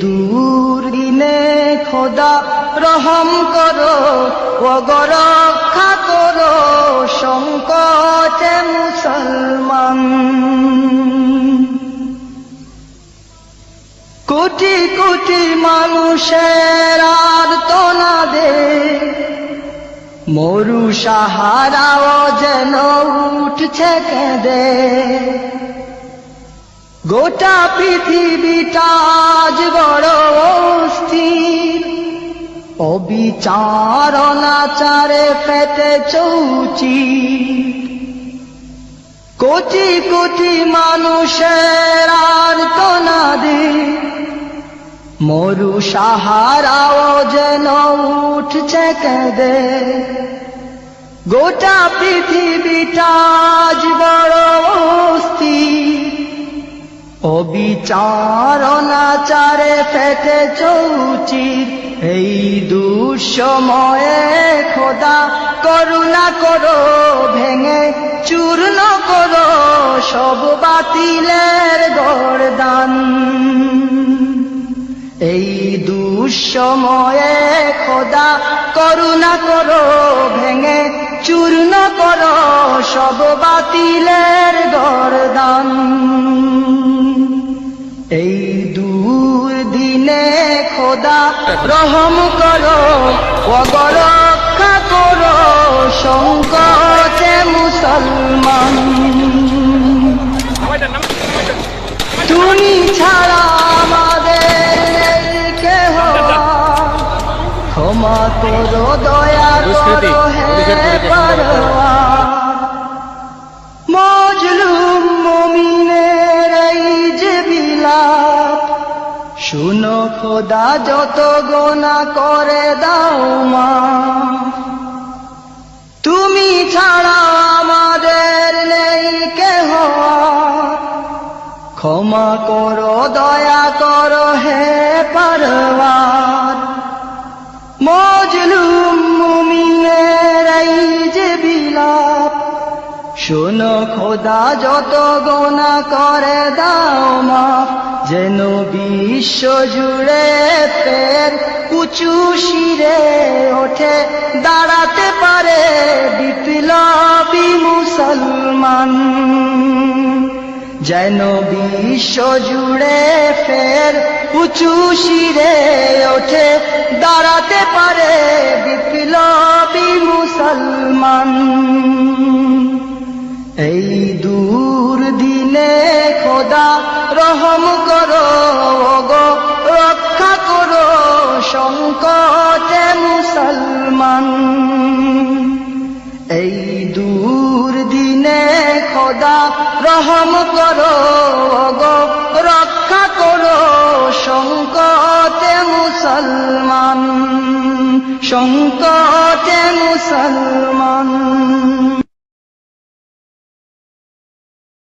দূর দিনে খোদা রহম করো রক্ষা করো সংকটে মুসলমান। কোটি কোটি মানুষের আর তোনাদে মরু সাহারাও যেন উঠছে কেঁদে। গোটা পৃথিবীটা আজ বড় অস্থির। অবিচার নাচারে ফেটে চৌচি কোটি কোটি মানুষের আর তোনাদি মরু সাহারাও যেন উঠছে কেঁদে। গোটা পৃথিবীটা আজ বড় অস্থির। অবিচার নাচারে ফেটে চৌচির। এই দুঃসময়ে খোদা করুণা করো, ভেঙে চূর্ণ করো সব বাতিলের গরদান। এই দুঃসময়ে খোদা করুণা করো, ভেঙে চূর্ণ করো সব বাতিলের গরদান। খোদা রহম করো রক্ষা করো সংকটে মুসলমান। তুমি ছাড়া আমাদের কেহ ক্ষমা করো দয়া করো হে পুলিশের খোদা যত গোনা করে দাও মা। তুমি ছাড়া আমাদের নেই কেহ। ক্ষমা করো, দয়া করো, হে পারওয়ার। মজলুম মুমিনের এই যে বিলাপ, শোনো খোদা যত গোনা করে দাও মাফ যেন বিশ্ব জুড়ে ফের উঁচু শিরে ওঠে, দাঁড়াতে পারে বিপ্লবী মুসলমান। যেন বিশ্ব জুড়ে ফের উঁচু শিরে ওঠে, দাঁড়াতে পারে বিপ্লবী মুসলমান। এই দূর খোদা রহম করো গো রক্ষা করো সংকটে মুসলমান সংকটে মুসলমান।